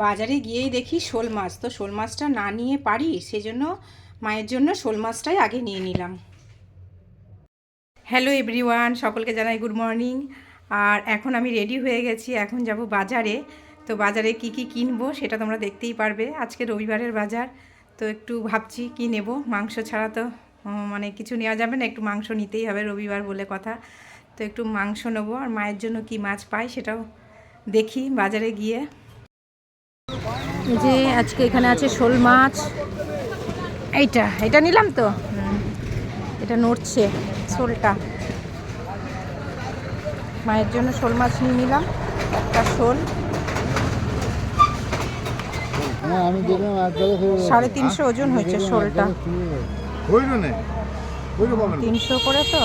বাজারে গিয়েই দেখি শোল মাছ। তো শোল মাছটা না নিয়ে পারি, সেজন্য মায়ের জন্য শোল মাছটাই আগে নিয়ে নিলাম। হ্যালো এভরিওয়ান সকলকে জানাই গুড মর্নিং আর এখন আমি রেডি হয়ে গেছি, এখন যাব বাজারে। তো বাজারে কি কি কিনবো সেটা তোমরা দেখতেই পারবে। আজকে রবিবারের বাজার, তো একটু ভাবছি কি নেব। মাংস ছাড়া তো মানে কিছু নেওয়া যাবে না, একটু মাংস নিতেই হবে রবিবার বলে কথা। তো একটু মাংস নেব, আর মায়ের জন্য কি মাছ পাই সেটাও দেখি বাজারে গিয়ে। এই যে আজকে এখানে আছে শোল মাছ। এইটা এটা নিলাম তো? এটা নড়ছে শোলটা। মায়ের জন্য শোল মাছ নিয়ে নিলাম একটা শোল। হ্যাঁ সাড়ে তিনশো ওজন হয়েছে শোলটা। তিনশো করে তো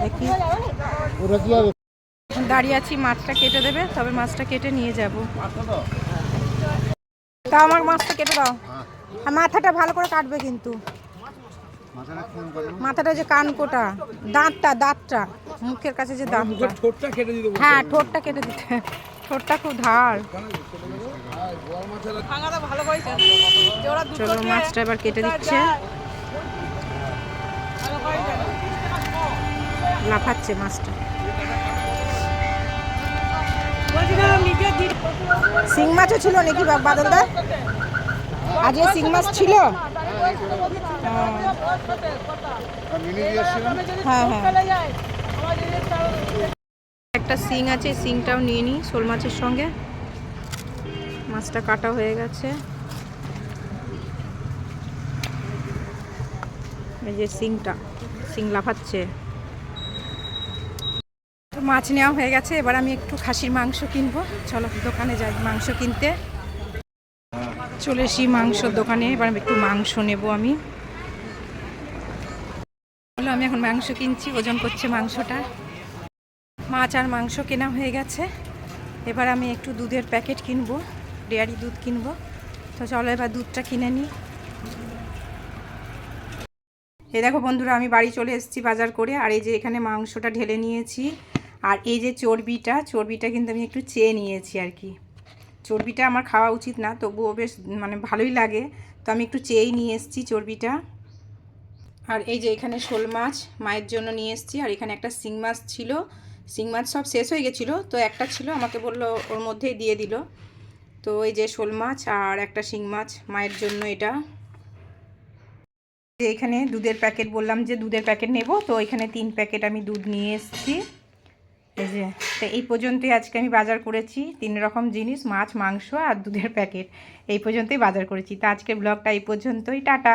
দেখি। দাঁড়িয়ে আছি মাছটা কেটে দেবে তবে মাছটা কেটে নিয়ে যাব। তা আমার মাছটা কেটে দাও। আর মাথাটা ভালো করে কাটবে কিন্তু। মাথাটা ফোন করে মাথাটা যে কান কোটা দাঁতটা দাঁতটা মুখের কাছে যে দাঁতটা। ঠোঁটটা কেটে দিতে হ্যাঁ ঠোঁটটা কেটে দিতে। ঠোঁটটা খুব ধার। চলো মাছটা এবার কেটে দিচ্ছে। লাফাচ্ছে মাছটা। শিং মাছও ছিল নাকি বাদলদা? আজকে শিং মাছ ছিল? হ্যাঁ। হ্যাঁ। একটা সিং আছে সিংটাও নিয়ে নিই শোল মাছের সঙ্গে। মাছটা কাটা হয়ে গেছে। এই যে সিংটা সিং লাফাচ্ছে। মাছ নেওয়া হয়ে গেছে, এবার আমি একটু খাসির মাংস কিনবো। চলো দোকানে যাই মাংস কিনতে। চলে এসি মাংসর দোকানে, এবার একটু মাংস নেব আমি। হলো আমি এখন মাংস কিনছি, ওজন করছে মাংসটা। মাছ আর মাংস কেনা হয়ে গেছে। এবার আমি একটু দুধের প্যাকেট কিনবো, ডেয়ারি দুধ কিনবো। তো চলো, এবার দুধটা কিনে নিই। এই দেখো বন্ধুরা, আমি বাড়ি চলে এসেছি বাজার করে, আর এই যে এখানে মাংসটা ঢেলে নিয়েছি। আর এই যে চর্বিটা চর্বিটা কিন্তু আমি একটু চেয়ে নিয়েছি আর কি। চর্বিটা আমার খাওয়া উচিত না, তবুও বেশ মানে ভালোই লাগে। তো আমি একটু চেয়েই নিয়ে এসেছি চর্বিটা। আর এই যে এখানে শোল মাছ মায়ের জন্য নিয়ে এসেছি, আর এখানে একটা শিং মাছ ছিল। শিং মাছ সব শেষ হয়ে গেছিল, তো একটা ছিল, আমাকে বলল ওর মধ্যেই দিয়ে দিল। তো এই যে শোল মাছ আর একটা শিং মাছ মায়ের জন্য এটা। যে এখানে দুধের প্যাকেট বললাম যে দুধের প্যাকেট নেব, তো এখানে তিন প্যাকেট আমি দুধ নিয়ে এসেছি। এই যে, তো এই পর্যন্তই আজকে আমি বাজার করেছি। তিন রকম জিনিস, মাছ, মাংস আর দুধের প্যাকেট। এই পর্যন্তই বাজার করেছি। তো আজকে ব্লগটা এই পর্যন্তই। টাটা।